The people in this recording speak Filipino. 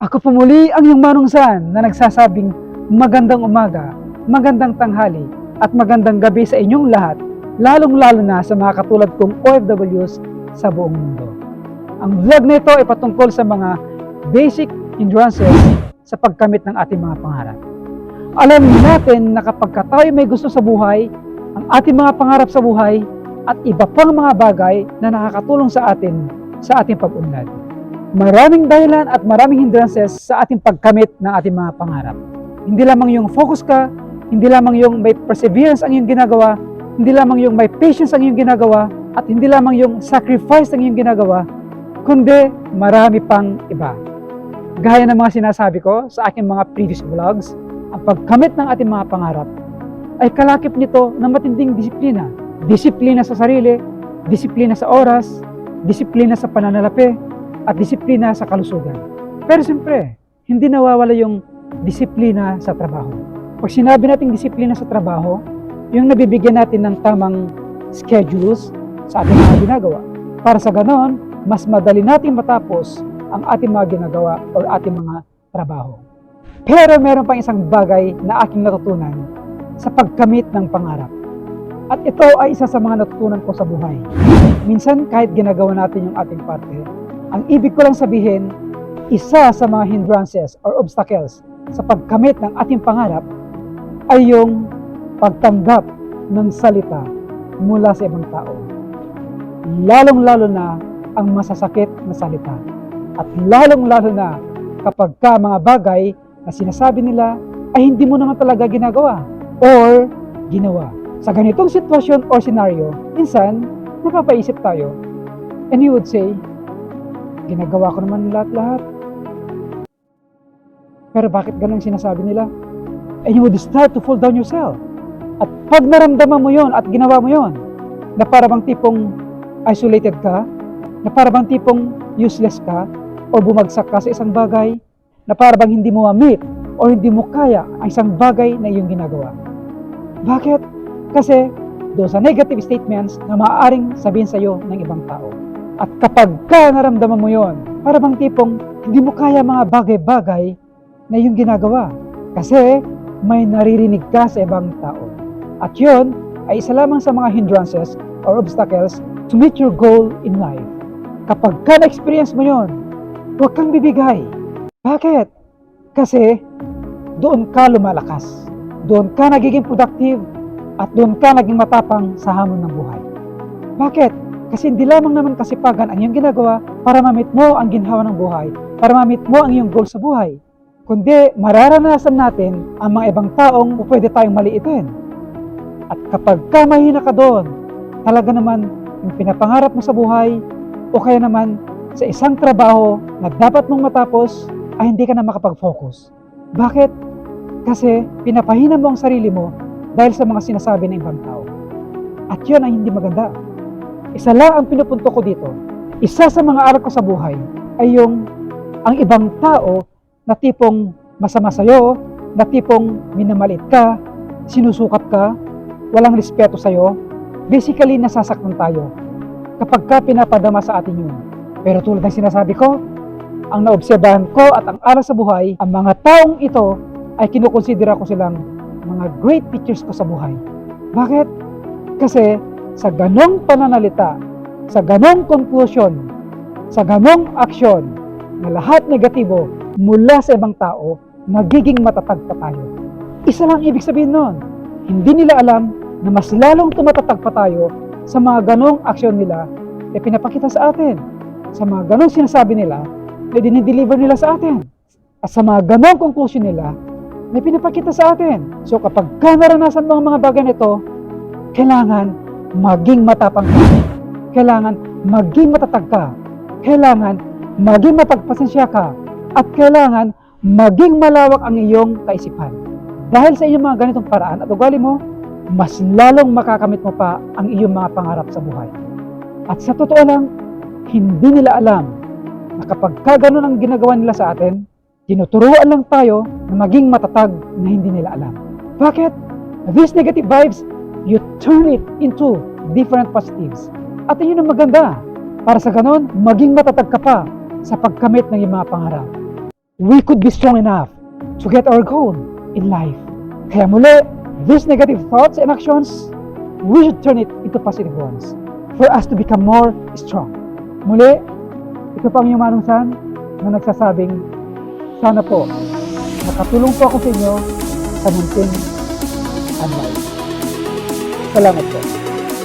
Ako po muli ang iyong manungsan na nagsasabing magandang umaga, magandang tanghali, at magandang gabi sa inyong lahat, lalong-lalo na sa mga katulad kong OFWs sa buong mundo. Ang vlog na ito ay patungkol sa mga basic hindrances sa pagkamit ng ating mga pangarap. Alam natin na kapag ka tayo may gusto sa buhay, ang ating mga pangarap sa buhay at iba pang mga bagay na nakakatulong sa atin sa ating pag-unlad. Maraming dahilan at maraming hindrances sa ating pagkamit ng ating mga pangarap. Hindi lamang yung focus ka, hindi lamang yung may perseverance ang iyong ginagawa, hindi lamang yung may patience ang iyong ginagawa, at hindi lamang yung sacrifice ang iyong ginagawa, kundi marami pang iba. Gaya ng mga sinasabi ko sa aking mga previous vlogs, ang pagkamit ng ating mga pangarap ay kalakip nito ng matinding disiplina. Disiplina sa sarili, disiplina sa oras, disiplina sa pananalapi, at disiplina sa kalusugan. Pero siyempre, hindi nawawala yung disiplina sa trabaho. Pag sinabi nating disiplina sa trabaho, yung nabibigyan natin ng tamang schedules sa ating mga ginagawa. Para sa ganon, mas madali nating matapos ang ating mga ginagawa o ating mga trabaho. Pero meron pang isang bagay na aking natutunan sa pagkamit ng pangarap. At ito ay isa sa mga natutunan ko sa buhay. Minsan kahit ginagawa natin yung ating parte, ang ibig ko lang sabihin, isa sa mga hindrances or obstacles sa pagkamit ng ating pangarap ay yung pagtanggap ng salita mula sa ibang tao. Lalong-lalo na ang masasakit na salita. At lalong-lalo na kapag ka mga bagay na sinasabi nila ay hindi mo naman talaga ginagawa or ginawa. Sa ganitong sitwasyon or senaryo, minsan, napapaisip tayo and you would say, ginagawa ko naman lahat-lahat. Pero bakit ganun sinasabi nila? And you would start to fall down yourself. At pag naramdaman mo yon at ginawa mo yon, na para bang tipong isolated ka, na para bang tipong useless ka, o bumagsak ka sa isang bagay, na para bang hindi mo ma-meet o hindi mo kaya ang isang bagay na iyong ginagawa. Bakit? Kasi doon sa negative statements na maaaring sabihin sa iyo ng ibang tao. At kapag ka naramdaman mo yon, para bang tipong hindi mo kaya mga bagay-bagay na iyong ginagawa. Kasi may naririnig ka sa ibang tao. At yon ay isa lamang sa mga hindrances or obstacles to meet your goal in life. Kapag ka na-experience mo yon, huwag kang bibigay. Bakit? Kasi doon ka lumalakas. Doon ka nagiging productive at doon ka naging matapang sa hamon ng buhay. Bakit? Kasi hindi lamang naman kasipagan ang iyong ginagawa para mamit mo ang ginhawa ng buhay, para mamit mo ang iyong goal sa buhay. Kundi mararanasan natin ang mga ibang taong pwede tayong maliitin. At kapag ka mahina ka doon, talaga naman yung pinapangarap mo sa buhay o kaya naman sa isang trabaho na dapat mong matapos ay hindi ka na makapag-focus. Bakit? Kasi pinapahina mo ang sarili mo dahil sa mga sinasabi ng ibang tao. At yun ay hindi maganda. Isa lang ang pinupunto ko dito. Isa sa mga aral ko sa buhay ay yung ang ibang tao na tipong masama sa'yo, na tipong minamalit ka, sinusukat ka, walang respeto sa'yo, basically nasasaktan tayo kapag ka pinapadama sa atin yun. Pero tulad ng sinasabi ko, ang naobserbahan ko at ang aral sa buhay, ang mga taong ito ay kinukonsidera ko silang mga great teachers ko sa buhay. Bakit? Kasi sa ganong pananalita, sa ganong conclusion, sa ganong aksyon na lahat negatibo mula sa ibang tao, magiging matatag pa tayo. Isa lang ibig sabihin nun. Hindi nila alam na mas lalong tumatatag pa tayo sa mga ganong aksyon nila na pinapakita sa atin. Sa mga ganong sinasabi nila na dinideliver nila sa atin. At sa mga ganong conclusion nila na pinapakita sa atin. So kapag ka naranasan mo ang mga bagay nito, kailangan maging matapang ka. Kailangan maging matatag ka. Kailangan maging mapagpasensya ka. At kailangan maging malawak ang iyong kaisipan. Dahil sa iyong mga ganitong paraan at ugali mo, mas lalong makakamit mo pa ang iyong mga pangarap sa buhay. At sa totoo lang, hindi nila alam na kapag ka ang ginagawa nila sa atin, tinuturuan lang tayo na maging matatag na hindi nila alam. Bakit? These negative vibes, you turn it into different positives. At yun ang maganda. Para sa ganun, maging matatag ka pa sa pagkamit ng iyong mga pangarap. we could be strong enough to get our goal in life. Kaya muli, these negative thoughts and actions, we should turn it into positive ones for us to become more strong. Muli, ito pa ang inyong Manong San na nagsasabing, sana po, nakatulong po ako sa inyo sa munting advice. सलामत रहें